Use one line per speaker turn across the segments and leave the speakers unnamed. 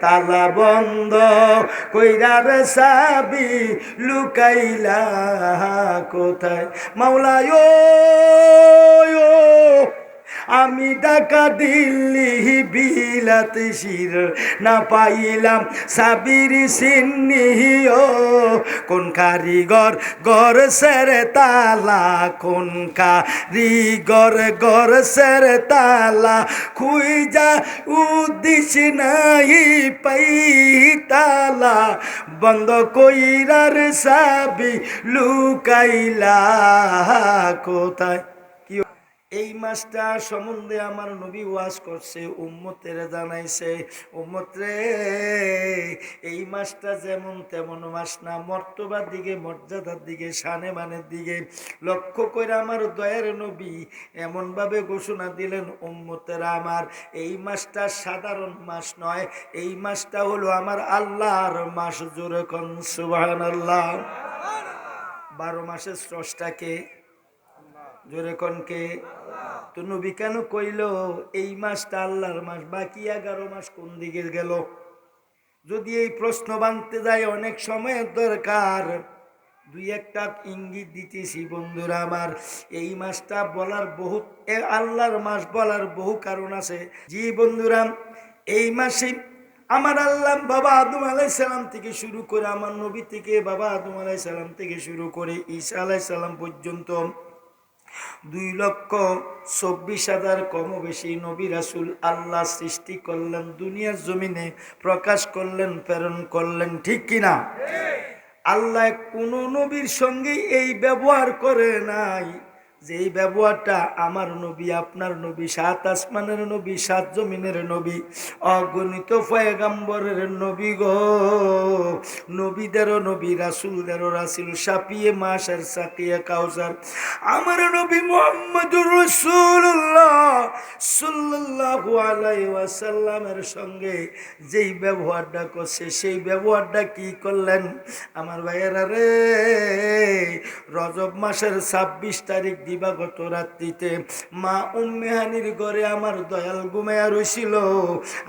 তালা বন্ধ কইরার সাবি লুকাইলা কোথায়? মাওলায় আমি ডাকা দিল্লি বিলাতে শির, না পাইলাম সাবির ও কোন কারিগর গর সের তালা, কোন কারিগর গর সের তালা খুই যা উদ্দিস নাই পাই তালা বন্ধ কইরার সাবি লুকাইলা, কোথায়? এই মাসটা সম্বন্ধে আমার নবী ওয়াজ করছে, উম্মতের জানাইছে উম্মত রে এই মাসটা যেমন তেমন মাস না, মর্তবার দিকে, মর্যাদার দিকে, সানে মানের দিকে। লক্ষ্য করে আমার দয়ার নবী এমনভাবে ঘোষণা দিলেন, উম্মতের আমার, এই মাসটা সাধারণ মাস নয়, এই মাসটা হলো আমার আল্লাহর মাস জোরে কন আল্লাহ বারো মাসের স্রষ্টাকে জোরে কনকে, তো নবী কেন কইল এই মাসটা আল্লাহর মাস? বাকি এগারো মাস কোন দিকে গেল? যদি এই প্রশ্ন বানতে যায়, অনেক সময়ের দরকার। দুই একটা ইঙ্গিত দিতেছি বন্ধুরা আমার। এই মাসটা বলার বহু আল্লাহর মাস বলার বহু কারণ আছে। জি বন্ধুরা, এই মাসে আমার আল্লাহ বাবা আদম আলাইসাল্লাম থেকে শুরু করে, আমার নবী থেকে বাবা আদম আলাইসাল্লাম থেকে শুরু করে ঈসা আলাইসাল্লাম পর্যন্ত দুই লক্ষ চব্বিশ হাজার কম বেশি নবী রাসুল আল্লাহ সৃষ্টি করলেন দুনিয়ার জমিনে প্রকাশ করলেন প্রেরণ করলেন ঠিক কিনা আল্লাহ কোন নবীর সঙ্গে এই ব্যবহার করে নাই। যে এই ব্যবহারটা আমার নবী, আপনার নবী, সাত আসমানের নবী, সাত জমিনের নবী, অগণিত ফয়গাম্বরের নবী গো। নবীদেরও নবী, রাসুলদেরও রাসুল সাপিয়ে মাসের সাকিয়ে কাউসার। আমার নবী মোহাম্মদুর রসুল্লাহ সাল্লাল্লাহু আলাইহি ওয়াসাল্লামের সঙ্গে যেই ব্যবহারটা করছে, সেই ব্যবহারটা কি করলেন? আমার ভাইয়েরা রে, রজব মাসের ছাব্বিশ তারিখ দিবাগত রাত্রিতে। মা উম্মেহানির ঘরে আমার দয়াল ঘুমায়া রইছিল।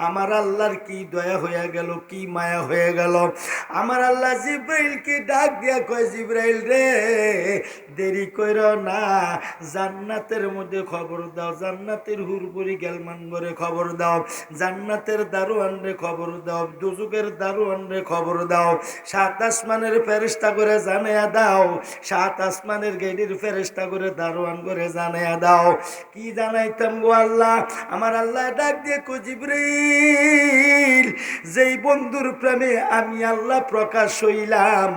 আমার আল্লাহর কি দয়া হয়ে গেল, কি মায়া হয়ে গেল? আমার আল্লাহ জিব্রাইলকে ডাক দিয়া কয়, জিব্রাইল রে, দেরি কইর না। জান্নাতের মধ্যে খবর দাও। জান্নাতের হুরপুরি গেলমান করে খবর দাও। জান্নাতের দারোয়ান রে খবর দাও। দুজুকের দারোয়ান রে খবর দাও। সাত আসমানের ফেরেস্তা করে জানাইয়া দাও। সাত আসমানের গেডির ফেরেস্তা করে দারোয়ান করে জানাইয়া দাও। কি জানাইতাম গো আল্লাহ? আমার আল্লাহ ডাক দিয়ে কুজিব্রিল যেই বন্ধুর প্রেমে আমি আল্লাহ প্রকাশ হইলাম,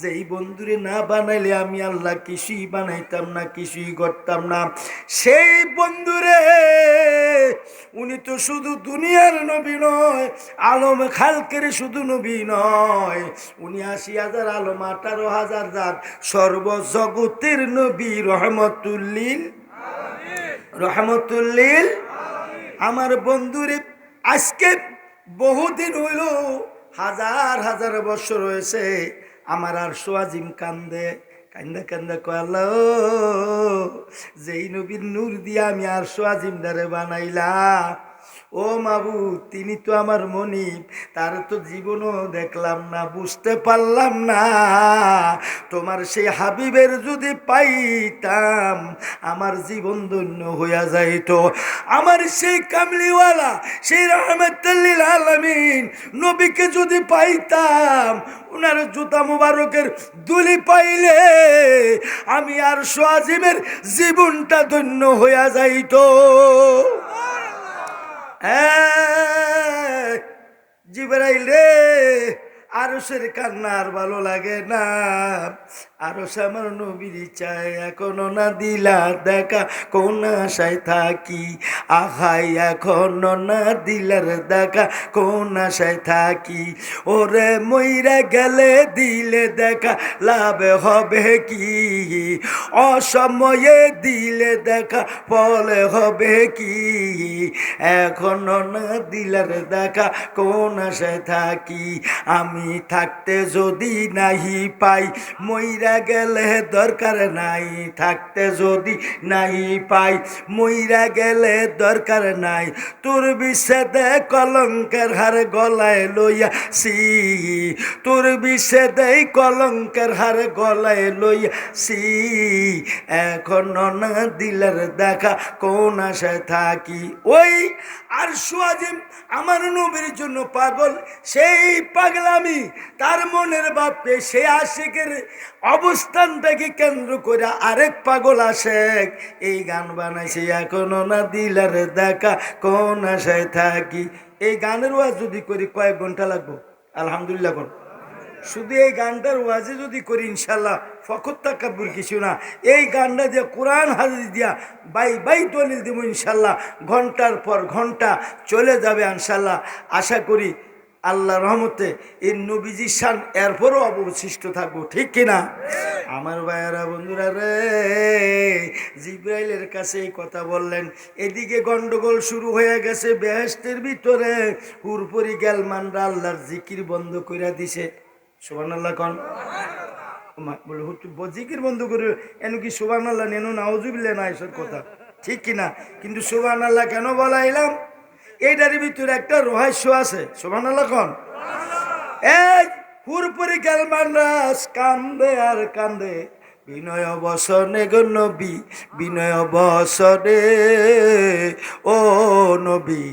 যেই বন্ধুরে না বানাইলে আমি আল্লাহ কিছুই বানাইতাম না, কিছুই করতাম না। সেই বন্ধুরে, উনি তো শুধু দুনিয়ার নবী নয়, আলম খালকের শুধু নবী নয়। উনি আশি হাজার আলম, আঠারো হাজার যার সর্বজগতের নবী রহমতুল্লিল রহমতুল্লিল। আমার বন্ধুরে আজকে বহুদিন হইল, হাজার হাজার বছর হয়েছে, আমার আর সোয়াজিম কান্দে, কান্দা কান্দা কয়াল যেই নবীর নূর দিয়ে আমি আর সোয়াজিম দারে বানাইলা ও মাবু, তিনি তো আমার মনিব, তার তো জীবনও দেখলাম না, বুঝতে পারলাম না। তোমার সেই হাবিবের যদি পাইতাম, আমার জীবন ধন্য হইয়া যাইত। আমার সেই কামলিওয়ালা, সেই রহমতুল্লিল আলমিন, নবীকে যদি পাইতাম ওনার জুতা মুবারকের দুলি পাইলে, আমি আর সোয়াজিমের জীবনটা ধন্য হইয়া যাইত। জিবরাইল রে। আরসের কান্না আর ভালো লাগে না। আরস আমার নবীর চায়, এখনও না দিলা দেখা। কোন আশায় থাকি? আহাই, এখনও না দিলার দেখা। কোন আশায় থাকি? ওরে মইরা গেলে দিলে দেখা। লাভ হবে কি? অসময়ে দিলে দেখা। ফলে হবে কি? এখনও না দিলার দেখা। কোন আশায় থাকি? আমি আমি থাকতে যদি নাহি পাই, মইরা গেলে দরকার নাই। থাকতে যদি নাহি পাই, মইরা গেলে দরকার নাই। তোর বিচ্ছেদে কলঙ্কের হার গলায় লইয়া সি তোর বিচ্ছেদে কলঙ্কের হার গলায় লইয়া সি এখন না দিলের দেখা কোন আশায় থাকি? ওই আর সুয়াজিম আমার নবীর জন্য পাগল, সেই পাগলামি তার মনের বাপে সে আশিকের অবস্থানটাকে কেন্দ্র করে আরেক পাগল আসে এই গান বানাইছে এখনও না দিলার দেখা, কোন আশায় থাকি। এই গানের ওয়াজ যদি করি কয়েক ঘণ্টা লাগবো? আলহামদুলিল্লাহ শুধু এই গানটার ওয়াজে যদি করি ইনশাল্লাহ ফখর তাকাব্বুর কিছু না। এই গানটা দিয়ে কোরআন হাজির দিয়া বাই বাই দলিল দেবো ইনশাল্লাহ ঘণ্টার পর ঘণ্টা চলে যাবে ইনশাল্লাহ আশা করি আল্লাহ রহমতে এই নবীজি শান এরপরও অবশিষ্ট থাকব, ঠিক কিনা? আমার ভাইয়ারা, বন্ধুরা রে, জিব্রাইলের কাছে এই কথা বললেন, এদিকে গন্ডগোল শুরু হয়ে গেছে বেহেস্তের ভিতরে, হুরপরি গেলমানরা আল্লাহর জিকির বন্ধ করে দিছে। সুবান আল্লাহ কন বলে জিকির বন্ধ করে, এন কি সুবান আল্লাহ নেন? নাওজুবিল্লা না, এসব কথা। ঠিক কিনা? কিন্তু সুবান আল্লাহ কেন বলাইলাম? এইটার ভিতরে একটা রহস্য আছে। সুবান লক্ষণ এই হুরপুরি গেলমানরাস কান্দে আর কান্দে। বিনয় বসনে গো নবী বিনয় বসনে ও নবী,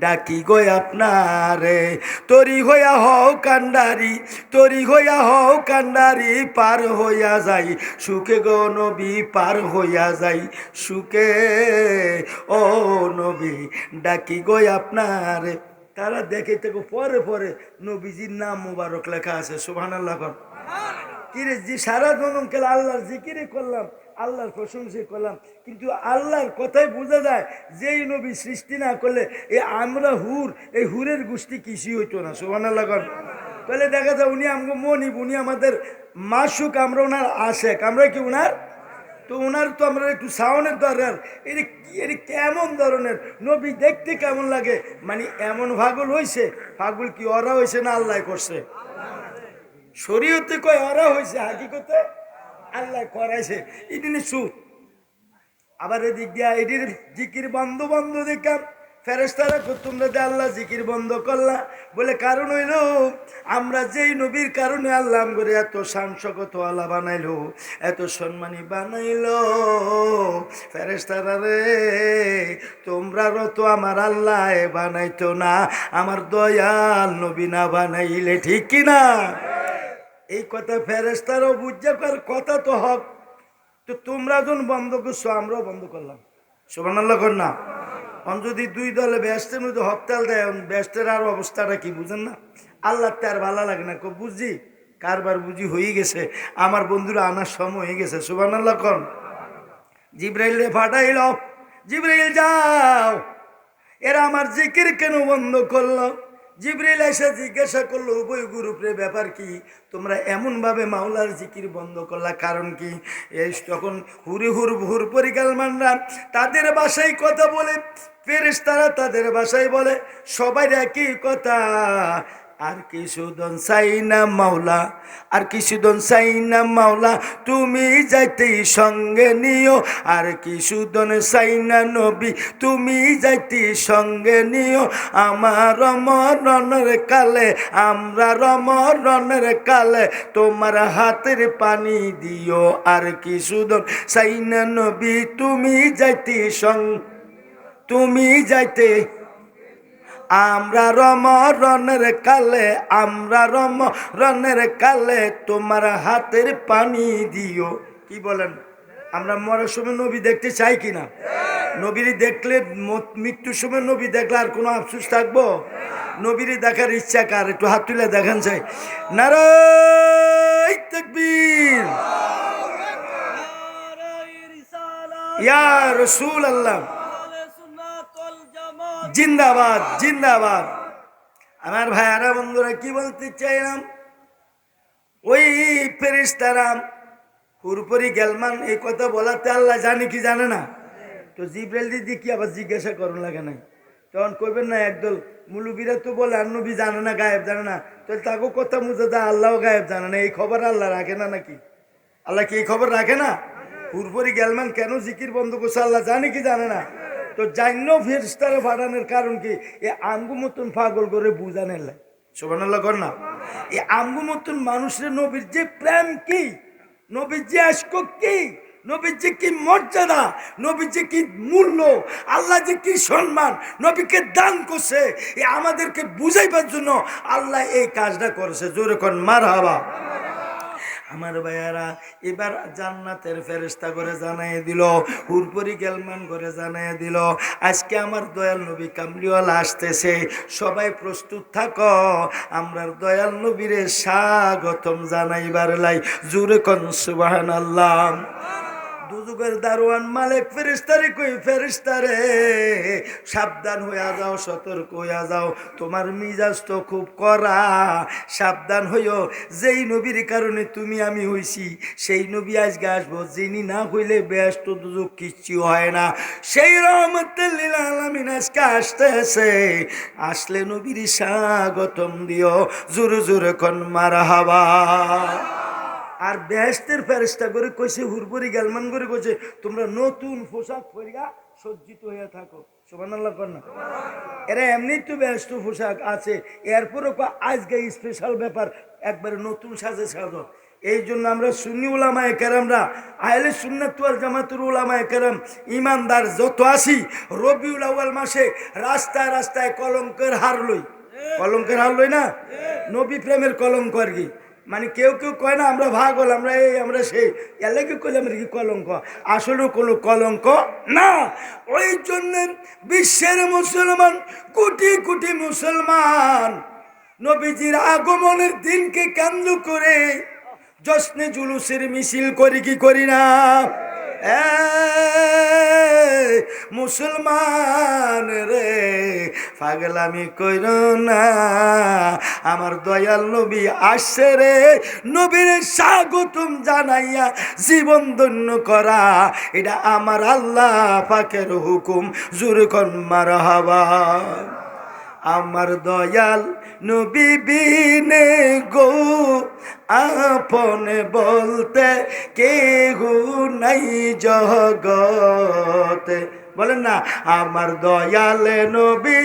ডাকি গো আপনারে। তরি হইয়া হও কান্ডারি, তরি হইয়া হও কান্ডারি, পার হইয়া যাই। সুখে গো নবী, পার হইয়া যাই সুখে। ও নবী, ডাকি গো আপনারে। তারা দেখে থেকে, পরে পরে নবীজির নাম মুবারক লেখা আছে সুবহান আল্লাহ কিরে যে সারা জনম কেলা আল্লাহর জিকিরে করলাম, আল্লাহর প্রশংসা করলাম। কিন্তু আল্লাহর কথাই বোঝা যায়, যেই নবী সৃষ্টি না করলে এই আমরা হুর, এই হুরের গোষ্ঠী কিছুই হইতো না সুবহান আল্লাহ তাহলে দেখা যায় উনি আমাকে মনিব, উনি আমাদের মাসুক, আমরা ওনার আশেক, আমরা কি ওনার তো ওনার তো আমরা একটু সাউনের দরকার কি- এটা কেমন ধরনের, নবী দেখতে কেমন লাগে? মানে এমন পাগল হয়েছে পাগল কি ওরা হয়েছে না আল্লাহ করছে? শরীয়তে কয় ওরা হয়েছে হাকিকতে? আল্লাহ করাইছে। এটি নিশু আবার এদিক দিয়া এটির জিকির বন্ধ বন্ধ দেখাম তোমরা আল্লাহ জিকির বন্ধ বলে, কারণ আমরা যেই নবীর কারণে করে এত এত বানাইলো ফেরেস্তারা রে তো আমার আল্লাহ বানাইতো না, আমার দয়াল নবী না বানাইলে ঠিক কিনা? এই কথা ফেরেস্তারও বুঝছে কার কথা তো হক। তো তোমরা যখন বন্ধ করছ, আমরাও বন্ধ করলাম। সোমান কর না। অন যদি দুই দলে ব্যস্তের মধ্যে হকতাল দেয় ব্যস্তের আর অবস্থাটা কি বুঝেন না? আল্লাহ তার ভালো লাগে না। কো বুঝছি কারবার বুঝি হয়ে গেছে। আমার বন্ধুরা আনার সময় হয়ে গেছে। সুবান আল্লাহ কন জিব্রাইল ফাটাইল জিব্রাইল যাও। এরা আমার জিকির কেন বন্ধ করল? জিব্রাইল এসে জিজ্ঞাসা করল, উভয় গ্রুপের ব্যাপার কি? তোমরা এমনভাবে মাওলার জিকির বন্ধ করলা, কারণ কি? এই তখন হুরি হুর হুর পরিকালমানরা তাদের বাসায় কথা বলে, ফেরেশতারা তাদের বাসায় বলে, সবাই একই কথা। আর কিছুদন চাই না মাওলা, আর কিছুদন চাই না মাওলা, তুমি যাইতেই সঙ্গে নিও। আর কিছুদন চাই না নবী, তুমি যাইতে সঙ্গে নিও। আমার মরণের কালে, আমরা রমরণের কালে তোমার হাতের পানি দিও। আর কিছুদন চাই না নবী, তুমি যাইতে সঙ্গ তুমি যাইতে আমরা রম রনের কালে আমরা রম রনের কালে তোমার হাতের পানি দিও। কি বলেন? আমরা মরার সময় নবী দেখতে চাই কিনা? নবীর দেখলে মৃত্যুর সময় নবী দেখলে আর কোনো আফসোস থাকব? নবীর দেখার ইচ্ছা কার? একটু হাত তুলে দেখান চাই। নারাই তকবীর। ইয়া রসুল আল্লাহ জিন্দাবাদ জিন্দাবাদ। আমার ভাই ভাইয়ারা বন্ধুরা, কি বলতে চাইলাম ওই ফেরিস্তারা পুরোপুরি গেলমান, এই কথা বলাতে আল্লাহ জানে কি জানে না। তো জিব্রাইল দিদি কি আবার জিজ্ঞাসা করুন লাগে নাই? তখন কইবেন না, একদল মুলুবিরা তো বলে, আর নবী জানে না, গায়েব জানে না। তো তাকে কথা মুছে দা আল্লাহ গায়েব জানে না। এই খবর আল্লাহ রাখে না নাকি? আল্লাহ কি এই খবর রাখে না? পুরপুরি গেলমান কেন জিকির বন্ধ করছে, আল্লাহ জানে কি জানে না? তো জান্য ফেরিস্তারে ফাটানোর কারণ কি? এ আঙ্গু মতন পাগল করে বুঝানের লাই শোভান আল্লাহ কর না। এ আঙ্গু মতন মানুষের নবীর যে প্রেম কি? নবীর যে আশক কি? নবীর যে কি মর্যাদা? নবীর যে কি মূল্য? আল্লাহ যে কি সম্মান? নবীকে দান করছে। এ আমাদেরকে বুঝাইবার জন্য আল্লাহ এই কাজটা করেছে। জোরে কোন মার হাবা আমার ভাইয়ারা, এবার জান্নাতের ফেরেস্তা করে জানাই দিল, হুরপুরি গেলমান করে জানাই দিল, আজকে আমার দয়াল নবী কামলিওয়ালা আসতেছে, সবাই প্রস্তুত থাক, আমরা দয়াল নবীরে স্বাগতম জানাইবার লাই, জুরে কন সুবাহান আল্লাহ দুজুগের দারোয়ান মালিক ফেরিস্তারে কই ফেরিস্তারে সাবধান হইয়া যাও, সতর্ক হইয়া যাও। তোমার মিজাজ তো খুব করা সাবধান হইও। যেই নবীর কারণে তুমি আমি হইছি, সেই নবী আজকে আসব। যিনি না হইলে ব্যস্ত দুজুগ কিচ্ছু হয় না। সেই রহমতুল্লিল আলমিন আজকে আসতেছে। আসলে নবীর স্বাগতম দিও। জোরে জোরে কন মারা হাবা আর বেহেস্তের ফেরেস্তা করে কইছে হুরপুরি গেলমান করে কইছে, তোমরা নতুন পোশাক পরিয়া সজ্জিত হইয়া থাকো। আল্লাহ না। এরা এমনি তো ব্যস্ত পোশাক আছে, এরপরও আজকে স্পেশাল ব্যাপার, একবারে নতুন সাজে সাজো। এই জন্য আমরা সুন্নি উলামায় কেরামরা, আহলে সুন্নাতুয়াল জামাতুর উলামায় কেরাম, ইমানদার যত আসি রবিউল আউয়াল মাসে রাস্তায় রাস্তায় কলঙ্কের হার লই। কলঙ্কের হার লই না? নবী প্রেমের কলঙ্ক আর কি। মানে কেউ কেউ কয় না, আমরা ভাগ হল আমরা এই, আমরা সেই। এলে কি করলে আমরা কি কলঙ্ক? আসলেও কোনো কলঙ্ক না। ওই জন্য বিশ্বের মুসলমান, কোটি কোটি মুসলমান, নবীজির আগমনের দিনকে কেন্দ্র করে জশ্নে জুলুসের মিছিল করি কি করি না? মুসলমান রে, পাগলামি কইর না। আমার দয়াল নবী আসছে রে, নবীর স্বাগতম জানাইয়া জীবন ধন্য করা। এটা আমার আল্লাহ পাকের হুকুম জুরকন মার হাবা আমার দয়াল নবী বিনে গো, আপন বলতে কেহ নাই জগতে। বলেন না, আমার দয়াল নবী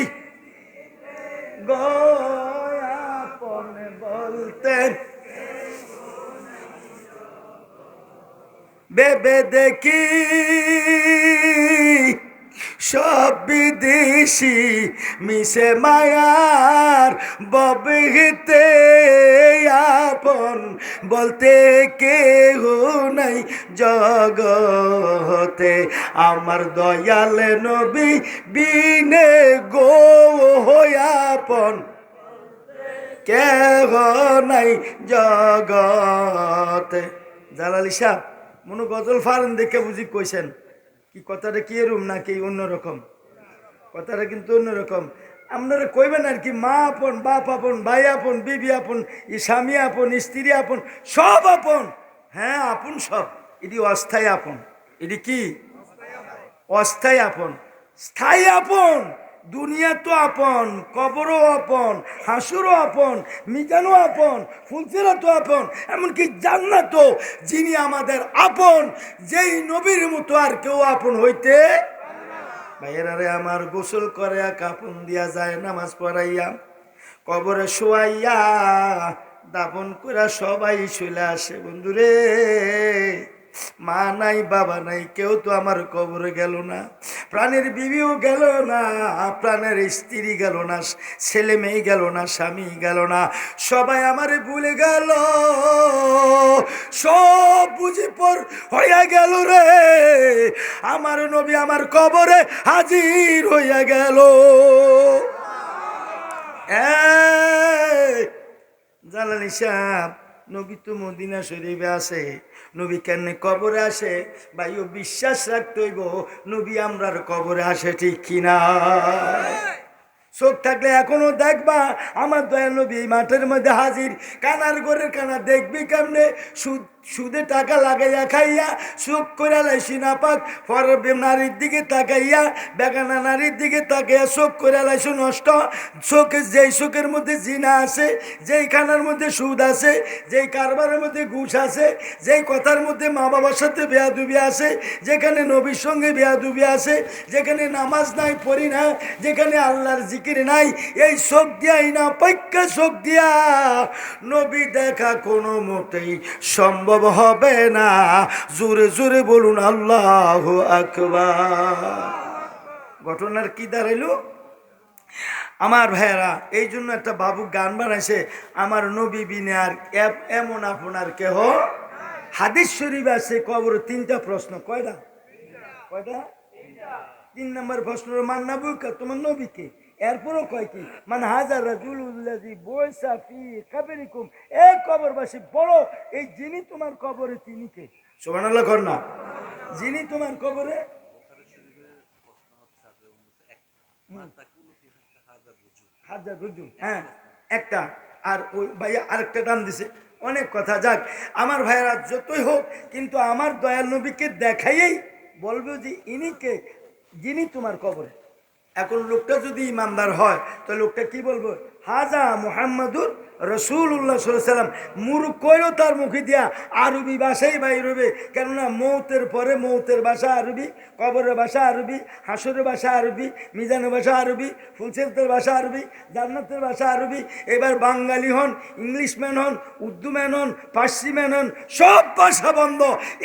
গো, আপন বলতে বেবে দেখি সব বিদেশি মিশে মায়ার ববিতে আপন। বলতে কেহ নাই জগতে। আমার দয়াল নবী বিনে গো আপন। কেহ নাই জগতে। জালালি সাহ মনু গজল ফারেন দেখে বুঝি কইছেন। কি কথাটা কি এরুম নাকি অন্যরকম? কথাটা কিন্তু অন্যরকম। আপনারা কইবেন আর কি, মা আপন, বাপ আপন, ভাই আপন, বিবি আপন স্বামী আপন স্ত্রী আপন, সব আপন। হ্যাঁ আপন সব। এটি অস্থায়ী আপন। এটি কি? অস্থায়ী আপন। স্থায়ী আপন। দুনিয়া তো আপন, কবরও আপন, হাসুরও আপন, মিজানও আপন ফুলসেরা তো আপন, এমনকি জান্নাত যিনি আমাদের আপন, যেই নবীর মতো আর কেউ আপন হইতে ভাইয়েরারে আমার গোসল করে কাপন দিয়া যায়, নামাজ পড়াইয়া কবরে শোয়াইয়া দাপন করে সবাই চলে আসে, বন্ধুরে। মা নাই বাবা নাই কেউ তো আমার কবরে গেল না। প্রাণের বিবিও গেল না প্রাণের স্ত্রী গেল না ছেলে মেয়ে গেল না স্বামী গেল না। সবাই আমারে ভুলে গেল সব বুঝি পর হইয়া গেল রে। আমার নবী আমার কবরে হাজির হইয়া গেল। এই, জালালি সাহেব নবী তো মদিনা শরীফে আসে নবী কেন কবরে আসে? ভাইও বিশ্বাস রাখতে হইব, নবী আমরার কবরে আসে ঠিক কিনা? চোখ থাকলে এখনও দেখবা, আমার দয়াল নবী মাঠের মধ্যে হাজির। কানার ঘরের কানা দেখবি কেমনে? সুদ সুদে টাকা লাগাইয়া খাইয়া, সুখ করে লাইছি না পাক। নারীর দিকে তাকাইয়া, বেগানা নারীর দিকে তাকাইয়া সুখ করে লাইছি নষ্ট। চোখে যেই সুখের মধ্যে জিনা আছে, যেই খানার মধ্যে সুদ আছে, যেই কারবারের মধ্যে ঘুষ আছে, যেই কথার মধ্যে মা বাবার সাথে বেয়াদুবি আছে, যেখানে নবীর সঙ্গে বেয়াদুবি আছে, যেখানে নামাজ নাই, পড়ি না, যেখানে আল্লাহর জিকির নাই, এই শোক দিয়াই না পৈক্যা শোক দিয়া। নবী দেখা কোনো মতেই সম্ভব হবে না। জোরে জোরে বলুন, আল্লাহ ঘটনার কি দাঁড়াইলো? আমার ভাইয়েরা, এই জন্য একটা বাবু গান বানাইছে, আমার নবী বিনে আর এ- এমন আপনার কেহ হাদিস শরীফ আছে, কবর তিনটা প্রশ্ন। কয়টা? কয়টা? তিন নম্বর প্রশ্ন মান্না বুকা তোমার নবীকে এরপরও কয় কি মানে হাজার রাজুল্লাজি বৈসা ফি কাবেরিকুম এই কবরবাসী বড় এই যিনি তোমার কবরে তিনি কে? সুবহানাল্লাহ কর না। যিনি তোমার কবরে? হাজার রুজু হ্যাঁ। একটা আর ওই ভাইয়া আরেকটা দাম দিছে। অনেক কথা যাক আমার ভাইয়েরা যতই হোক কিন্তু আমার দয়াল নবীকে দেখাইয়েই বলবে যে ইনিকে যিনি তোমার কবরে। এখন লোকটা যদি ইমানদার হয় তো লোকটা কি বলব? হাজা মোহাম্মদুর রসুল্লাহ সাল্লাম মুরুখ কইল তার মুখে দিয়া, আরবি ভাষাই বাইর হবে কেননা মৌতের পরে মৌতের ভাষা আরবি, কবরের ভাষা আরবি, হাসুরের ভাষা আরবি, মিজানের ভাষা আরবি ফুলসেলতের ভাষা আরবি, জান্নাতের ভাষা আরবি। এবার বাঙালি হন ইংলিশ ম্যান হন উর্দু ম্যান হন পার্সি ম্যান হন, সব ভাষা বন্ধ।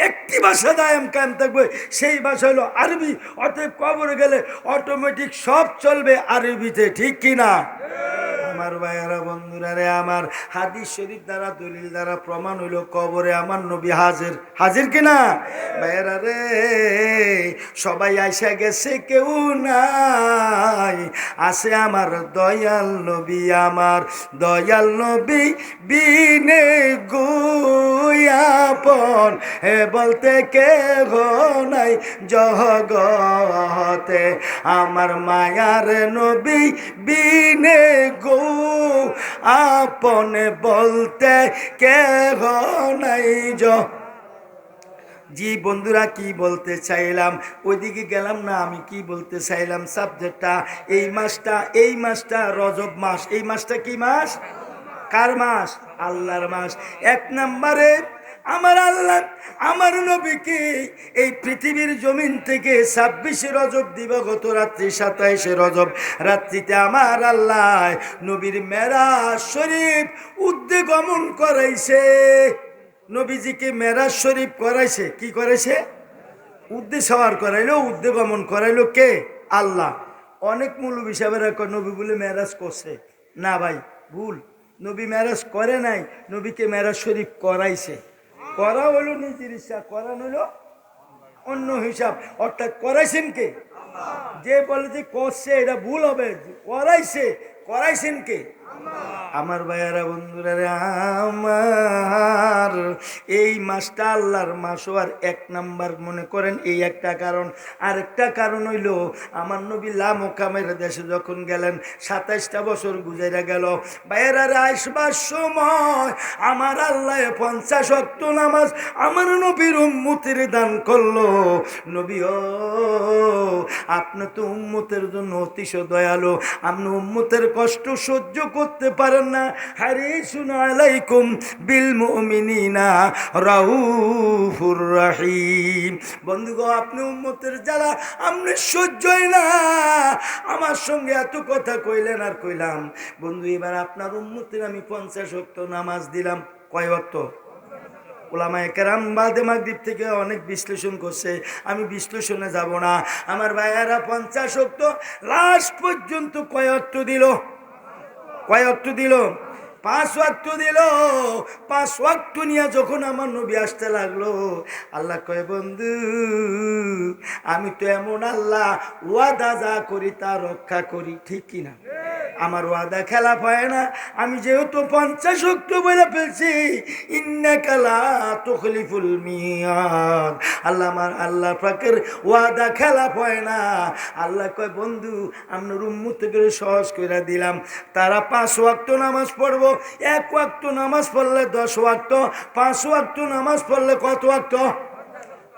একটি ভাষা দায়াম কায়েম থাকবে। সেই ভাষা হলো আরবি। অতএব কবরে গেলে অটোমেটিক সব চলবে আরবিতে, ঠিক কিনা? আমার ভাইয়ারা বন্ধুরা রে, আমার হাদিস শরীফ দ্বারা, দলিল দ্বারা প্রমাণ হইল কবরে আমার নবী হাজির। হাজির কিনা? ভাইয়ারা রে, সবাই আইসা গেছে, কেউ নাই। আছে আমার দয়াল নবী, আমার দয়াল নবী বিনে গুয়াপন হে বলতে কে নাই জগতে, আমার মায়ার নবী বিনে গো আপনে বলতে কে নাই য জি বন্ধুরা, কি বলতে চাইলাম? ওইদিকে গেলাম না, আমি কি বলতে চাইলাম সাবজেক্টটা এই মাসটা এই মাসটা রজব মাস। এই মাসটা কি মাস? কার মাস? আল্লাহর মাস। এক নম্বরে আমার আল্লাহ, আমার নবীকে এই পৃথিবীর জমিন থেকে ছাব্বিশে রজব দিবাগত রাত্রি সাতাইশে রজব। রাত্রিতে আমার আল্লাহ নবীর মেরা শরীফ উদ্যোগমন করাইছে। নবীজিকে মেরাজ শরীফ করাইছে, কি করেছে উদ্দেশ্য হওয়ার করাইলো উদ্যোগমন করাইলো কে? আল্লাহ। অনেক মূল হিসাবে নবী বলে মেরাজ করছে। না ভাই, ভুল। নবী মেরাজ করে নাই, নবীকে মেরাজ শরীফ করাইছে। করা হলো নিজের ইচ্ছা, করা হলো অন্য হিসাব। অর্থাৎ করাইছেন কে? যে বলে যে করছে, এটা ভুল হবে। করাইছে, করাইছেন কে? আমার ভাইয়ারা বন্ধুরা রে আমার এই মাসটা আল্লাহর মাস আর এক নাম্বার মনে করেন এই একটা কারণ। আরেকটা কারণ হইল, আমার নবী লামোকামের দেশে যখন গেলেন, সাতাইশটা বছর গুজাইরা গেল। ভাইয়েরা রে আসবার সময় আমার আল্লাহ পঞ্চাশ অক্ট নামাজ আমার নবীর উম্মতের দান করল। নবী, ও, আপনি তো উম্মতের জন্য অতিশ দয়ালু। আপনি উম্মতের কষ্ট সহ্য করতে পারেন না। হারে শুনো আলাইকুম বিল মুমিনিনা রাউফুর রাহিম। বন্ধুগো আপনি উম্মতের জ্বালা, আপনি সহ্যই না। আমার সঙ্গে এত কথা কইলেন আর কইলাম। বন্ধু, এবার আপনার উম্মতের আমি পঞ্চাশ অক্ত নামাজ দিলাম। কয় অক্ত ওলামায় কেরাম বাদে মাগদ্বীপ থেকে অনেক বিশ্লেষণ করছে। আমি বিশ্লেষণে যাব না। আমার ভাইয়ারা পঞ্চাশ অক্ত লাস্ট পর্যন্ত কয়েকট দিল? কয়েকট দিল? পাঁচ ওয়াক্ত দিল। পাঁচ ওয়াক্ত নিয়ে যখন আমার নবী আসতে লাগল, আল্লাহ কয়, বন্ধু, আমি তো এমন আল্লাহ, ওয়াদা যা করি তা রক্ষা করি, ঠিক কিনা আমার ওয়াদা খেলা পায় না। আমি যেহেতু পঞ্চাশ অক্ট বলে ফেলছি ইন্না কালা তখলিফুল মিয়াদ। আল্লাহ আমার, আল্লাহ পাকের ওয়াদা খেলা পায় না। আল্লাহ কয়, বন্ধু উম্মুত করে সহজ করে দিলাম। তারা পাঁচ ওয়াক্ত নামাজ পড়ব এক ওয়াক্ত নামাজ পড়লে দশ ওয়াক্ত, পাঁচ ওয়াক্ত নামাজ পড়লে কত ওয়াক্ত?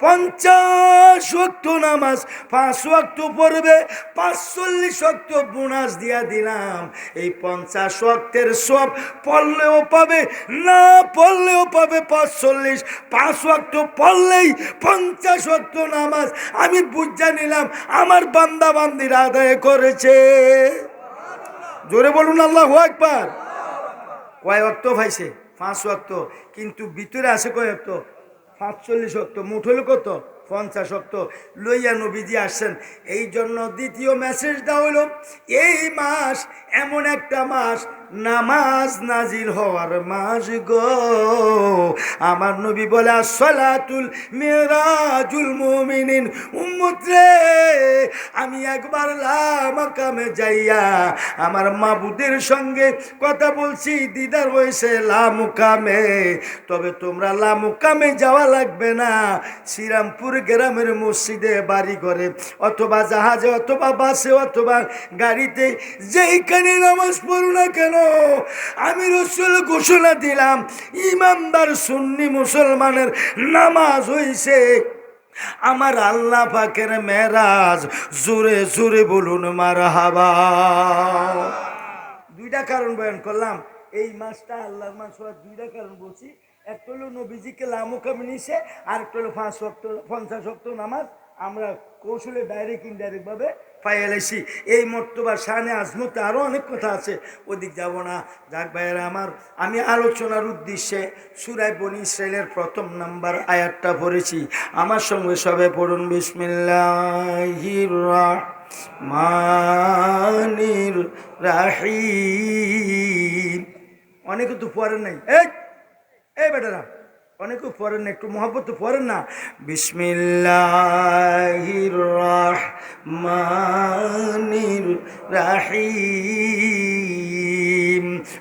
পঞ্চাশ ওয়াক্ত নামাজ। পাঁচ ওয়াক্ত পড়বে, পাঁচচল্লিশ ওয়াক্ত বোনাস দিয়া দিলাম। এই পঞ্চাশ ওয়াক্তের সব পড়লেও পাবে, না পড়লেও পাবে পাঁচচল্লিশ। পাঁচ ওয়াক্ত পড়লেই পঞ্চাশ ওয়াক্ত নামাজ। আমি বুঝা নিলাম, আমার বান্দা বান্দির আদায় করেছে। জোরে বলুন, আল্লাহ একবার কয় অর্থ ভাইছে? পাঁচ অর্থ কিন্তু ভিতরে আছে কয় অক্ত? পাঁচচল্লিশ অক্ত। মুঠ হলো কত? পঞ্চাশ অক্ত। লইয়া নবীজি আসছেন। এই জন্য দ্বিতীয় মেসেজটা হলো এই মাস এমন একটা মাস নামাজ নাজিল হওয়ার মাস গো। আমার নবী বলে সলাতুল মেরাজুল মুমিনিন, উম্মত আমি একবার লামাকামে যাইয়া আমার মাবুদের সঙ্গে কথা বলছি, দিদার হয়েছে লামুকামে। তবে তোমরা লামুকামে যাওয়া লাগবে না। শ্রীরামপুর গ্রামের মসজিদে বাড়ি করে অথবা জাহাজে, অথবা বাসে, অথবা গাড়িতে, যেইখানে নামাজ পড়ো না কেন আমি রসুল ঘোষণা দিলাম, ইমানদার সুন্নি মুসলমানের নামাজ হইছে। আমার আল্লাহ পাকের মেরাজ জোরে জোরে বলুন মার হাবা দুইটা কারণ বয়ান করলাম। এই মাসটা আল্লাহর মাস হওয়ার দুইটা কারণ বলছি। একটা হলো নবীজিকে লামুকামি নিছে আর একটা হলো পাঁচ শক্ত পঞ্চাশ শক্ত নামাজ। আমরা কৌশলে ডাইরেক্ট ইনডাইরেক্ট ভাবে পাইয়ালাইছি এই মর্তবা শানে আজমতে আরও অনেক কথা আছে। ওদিক যাব না। যাক ভাইয়েরা আমার, আমি আলোচনার উদ্দেশ্যে সুরাই বনি ইসরায়েলের প্রথম নাম্বার আয়াতটা পড়েছি। আমার সঙ্গে সবে পড়ুন বিসমিল্লাহির রহমানির রাহি অনেকে তো পড়েন নাই। এই বেটারা। অনেকে পড়েন না একটু মহব্বত পড়েন না। বিসমিল্লাহির রহমানির রাহিম।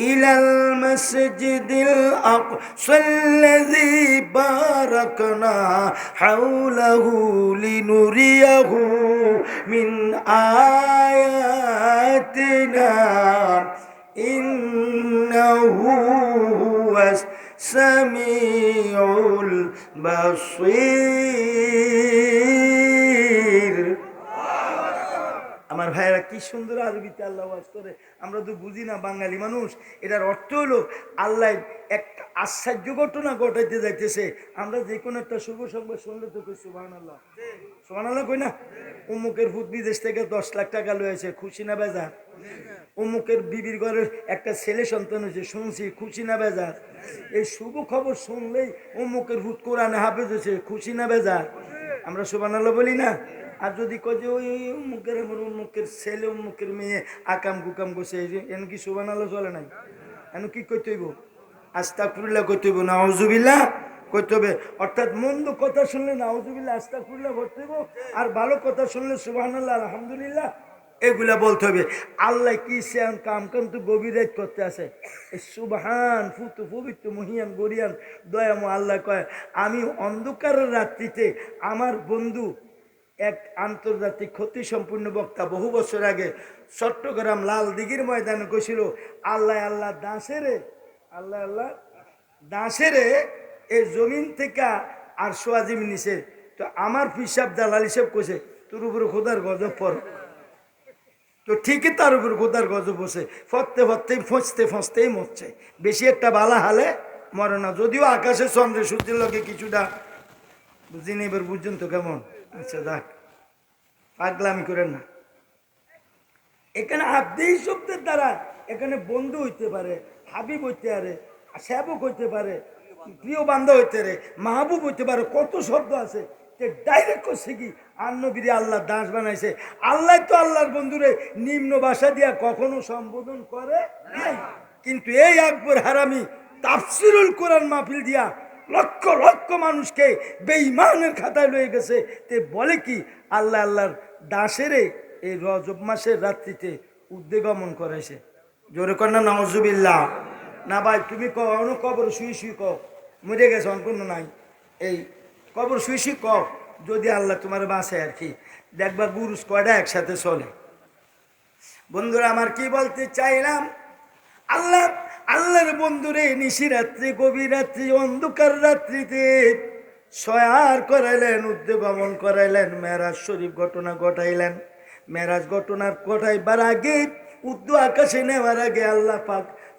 إلى المسجد الأقصى الذي باركنا حوله لنريه من آياتنا. إنه هو السميع البصير. আমার ভাইয়েরা কি সুন্দর আরবিতে আল্লাহ ওয়াজ করে। আমরা তো বুঝি না, বাঙালি মানুষ। এটার অর্থ হলো আল্লাহ একটা আশ্চর্য ঘটনা ঘটাইতে যাইতেছে। আমরা যে কোনো একটা শুভ সংবাদ শুনলে তো কই সুবাহান আল্লাহ সুবাহান আল্লাহ কই না? অমুকের ভূত বিদেশ থেকে দশ লাখ টাকা লয়েছে খুশি না বেজার? অমুকের বিবির ঘরের একটা ছেলে সন্তান হয়েছে, শুনছি, খুশি না বেজার? এই শুভ খবর শুনলেই অমুকের ভূত কোরআনে হাফেজ হয়েছে, খুশি না বেজার? আমরা সুবান আল্লাহ বলি না? আর যদি কয় যে ওই আমার অমুকের ছেলে মুখের মেয়ে, আকাম কুকাম করছে এন কি সুবান আল্লাহ চলে নাই? এন কি করতে হইব? আস্তা ফুরুল্লাহ করতে হইব, নাউজুবিল্লাহ করতে হবে। অর্থাৎ মন্দ কথা শুনলে নাউজুবিল্লাহ আস্তা ফুরুল্লাহ করতে হইব, আর ভালো কথা শুনলে সুবাহ আলহামদুলিল্লাহ, এগুলা বলতে হবে। আল্লাহ কি শ্যাম কাম কাম তো গভীর করতে আছে সুবহান, ফুতু পবিত্র, মহিয়ান, গরিয়ান দয়ামো আল্লাহ কয়, আমি অন্ধকারের রাত্রিতে আমার বন্ধু এক আন্তর্জাতিক ক্ষতি সম্পূর্ণ বক্তা বহু বছর আগে চট্টগ্রাম লাল দিঘির ময়দানে কইছিল আল্লাহ আল্লাহ দাসেরে, আল্লাহ আল্লাহ দাসেরে এই জমিন থেকে আর সোয়াজিম নিছে। তো আমার পিসাব দালাল হিসেব কইছে, তোর উপরে খোদার গজব পর তো ঠিকই তার উপর খোদার গজব বসে ফতে ফতে ফসতে ফসতেই মরছে। বেশি একটা বালা হালে মরে না। যদিও আকাশে চন্দ্রে সূর্যের লোকে কিছুটা বুঝিনি এবার বুঝছেন তো কেমন। আচ্ছা দেখ পাগলামি করেন না। এখানে আব্দেই শব্দের দ্বারা এখানে বন্ধু হইতে পারে, হাবিব হইতে পারে সেবক হইতে পারে, প্রিয় বান্ধব হইতে পারে, মাহবুব হইতে পারে, কত শব্দ আছে। যে ডাইরেক্ট করছে কি আন্নবিরি আল্লাহ দাস বানাইছে। আল্লাহ তো আল্লাহর বন্ধুরে নিম্ন ভাষা দিয়া কখনো সম্বোধন করে নাই। কিন্তু এই আকবর হারামি তাফসিরুল কোরআন মাহফিল দিয়া লক্ষ লক্ষ মানুষকে বেঈমানের খাতায় লয়ে গেছে। তে বলে কি, আল্লাহ আল্লাহর দাসেরে এই রজব মাসের রাত্রিতে উদ্বেগমন করেছে। জোরে কর না নজুবিল্লাহ না ভাই, তুমি কখনো কবর শুয়ে শুয়ে কও। মরে গেছে অন্য নাই। এই কবর শুয়ে শুয়ে কও, যদি আল্লাহ তোমার বাঁচে আর কি। দেখবা গুরুস কয়টা একসাথে চলে। বন্ধুরা, আমার কি বলতে চাইলাম? আল্লাহ আল্লাহর বন্ধুরে নিশি রাত্রি, গভীর রাত্রি, অন্ধকার রাত্রিতে সয়ার করাইলেন উদ্দীপন করাইলেন, মেরাজ শরীফ ঘটনা ঘটাইলেন। মেরাজ ঘটনার ঘটাইবার আগে উদ্দু আকাশে নেওয়ার আগে আল্লাহ পাক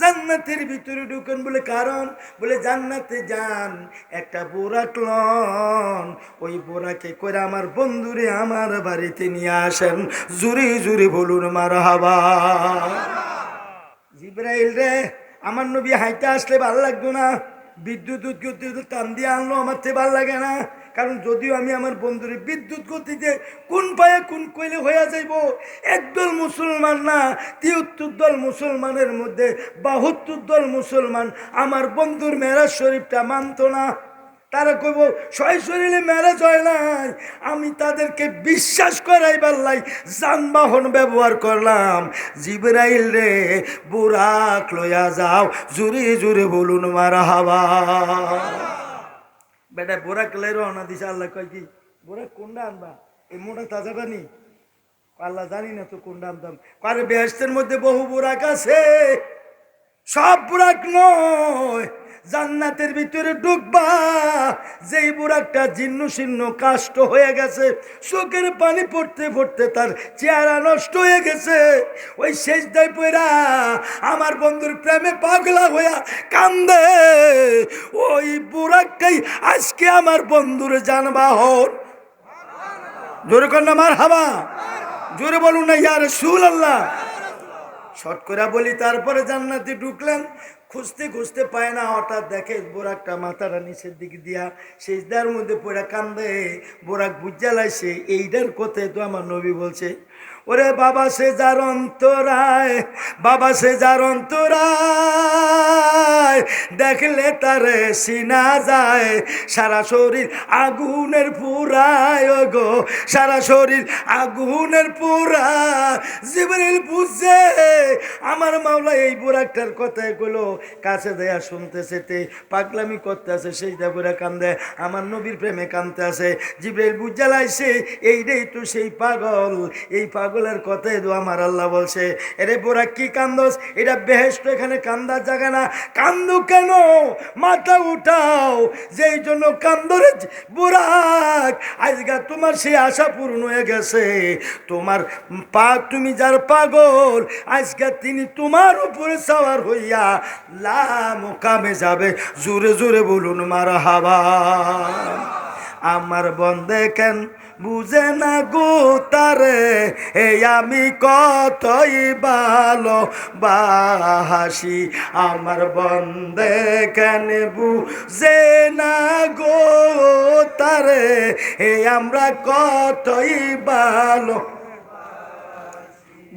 জান্নাতের ভিতরে ঢুকেন বলে কারণ, বলে জান্নাতে যান, একটা বোরাক লন। ওই বোরাকে করে আমার বন্ধুরে আমার বাড়িতে নিয়ে আসেন। জুড়ে জুড়ে বলুন মার হাবা জিব্রাইল রে, আমার নবী হাইতে আসলে ভালো লাগতো না। বিদ্যুৎ উদ্গতি টান দিয়ে আনলো, আমার থেকে ভালো লাগে না। কারণ যদিও আমি আমার বন্ধুরে বিদ্যুৎ গতিতে কোন পায়ে কোন কইলে হইয়া যাইব, একদল মুসলমান না, তিয়াত্তর দল মুসলমানের মধ্যে বাহাত্তর দল মুসলমান, আমার বন্ধুর মেরাজ শরীফটা মানতো না। তারা কইব ছয় শরীরে ম্যারেজ হয় নাই, আমি তাদেরকে বিশ্বাস করাই পারলাই যানবাহন ব্যবহার করলাম। জিবরাইল রে, বুরাক লইয়া যাও, জুড়ে জুড়ে বলুন মারা হাওয়া বেটা, বোরা লাই রওনা দিছে আল্লাহ, কয় কি? বোরা কোনটা আনবা। এই মোটা তাজাটা নি আল্লাহ, জানি না তো কোনটা আনতাম কারে বেহস্তের মধ্যে বহু বোরাক আছে। সব বোরাক নয়। জান্নাতের ভিতরে ঢুকবা। যেই বুড়াকটা জীর্ণ শীর্ণ কাষ্ট হয়ে গেছে, চোখের পানি পড়তে পড়তে তার চেহারা নষ্ট হয়ে গেছে। ওই শেষ দায় পয়রা আমার বন্ধুর প্রেমে পাগলা হইয়া কান্দে। ওই বুড়াকটাই আজকে আমার বন্ধুর যানবাহন জোরে কন্যা মার হাবা জোরে বলুন না ইয়ার সুল আল্লাহ শর্ট করে বলি, তারপরে জান্নাতে ঢুকলেন। খুঁজতে খুঁজতে পায় না, হঠাৎ দেখে বোরাকটা মাথাটা নিচের দিকে দিয়া সেজদার মধ্যে পড়ে কান্দে। বোরাক বুঝালাইছে এইটার কথাই তো আমার নবী বলছে। ওরে বাবা সে যার অন্তরায়, বাবা সে যার অন্তরায়, দেখলে তারে সিনা যায়। সারা শরীর আগুনের পুরায় গো, সারা শরীর আগুনের পুরা জিবরিল বুঝছে, আমার মাওলা এই বুড়াকটার কথাই গুলো কাছে দেয়া শুনতেছে তে, পাগলামি করতে আছে সেই দেবরা কান্দে, আমার নবীর প্রেমে কান্দতে আছে জিবরিল বুঝালাইছে, এইটাই তো সেই পাগল, এই পাগলের কথাই তো আমার আল্লাহ বলছে। এরে বুড়া কি কান্দস? এটা বেহেস্ত এখানে কান্দার জায়গা না। কান্দু কেন? মাথা উঠাও। যেই জন্য কান্দরে বুড়াক। আজকে তোমার সেই আশা পূর্ণ হয়ে গেছে। তোমার পা, তুমি যার পাগল আজকে তিনি তোমার উপরে সাওয়ার হইয়া লা মোকামে যাবে। জোরে জোরে বলুন মারা হাবা আমার বন্দে কেন বুঝে না গো তারে? এই আমি কতই ভালো, বাহাসি আমার বন্দে কেন বুঝে না গো তারে? এই আমরা কতই ভালো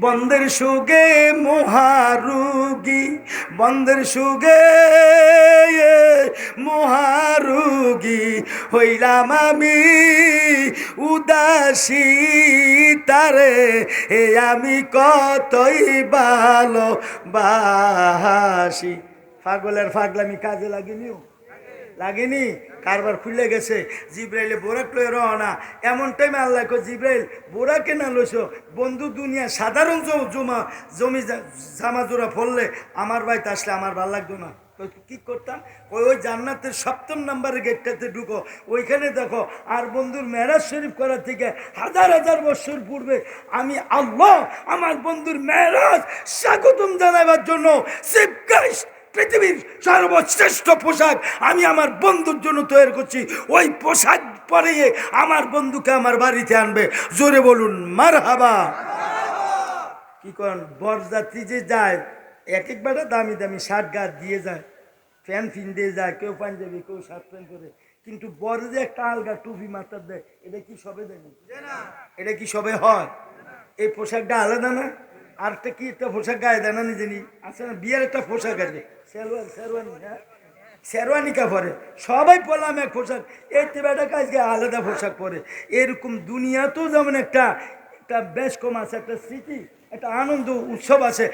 বন্দের সুগে মহারুগী, বন্দের সুগে মহারুগী, হইলাম আমি উদাসী তারে, এ আমি কতই ভালো বাহাসি পাগলের ফাগলামি কাজে লাগেনিও? লাগেনি? কারবার খুলে গেছে। জিব্রাইলে বোরাক লয়ে রওনা। এমন টাইমে আল্লাহ জিব্রাইল, বোরাকে না লইছো? বন্ধু দুনিয়া, সাধারণ জমা, জমি জামা জোড়া ফললে আমার বাড়িতে আসলে আমার ভালো লাগতো না। কি করতাম? ওই ওই জান্নাতের সপ্তম নাম্বারের গেটটাতে ঢুকো। ওইখানে দেখো, আর বন্ধুর মেরাজ শরীফ করার থেকে হাজার হাজার বছর পূর্বে আমি আল্লাহ, আমার বন্ধুর মেরাজ স্বাগতম জানাবার জন্য শিব পৃথিবীর সর্বশ্রেষ্ঠ পোশাক আমি আমার বন্ধুর জন্য তৈরি করছি। ওই পোশাক পরে আমার বন্ধুকে আমার বাড়িতে আনবে। জোরে বলুন মার হাবা কি করেন? বরযাত্রী যে যায়, এক এক বেটা দামি দামি শার্ট গাছ দিয়ে যায়, প্যান্ট ফিন দিয়ে যায়, কেউ পাঞ্জাবি, কেউ শার্ট প্যান্ট করে কিন্তু বড় যে একটা আলগা টুপি মাথার দেয়, এটা কি সবে দেয়? এটা কি সবে হয়? এই পোশাকটা আলাদা না? আরেকটা কি একটা পোশাক গায়ে দেয় না নিজে নি না, বিয়ের একটা পোশাক আছে। শেরওয়ান, শেরওয়ানি হ্যাঁ? কাপড়ে সবাই পরলাম এক পোশাক। এই বেটা কাজকে আলাদা পোশাক পরে। এরকম দুনিয়াতেও যেমন একটা একটা বেশ কম আছে, একটা স্মৃতি, একটা আনন্দ, উৎসব আছে।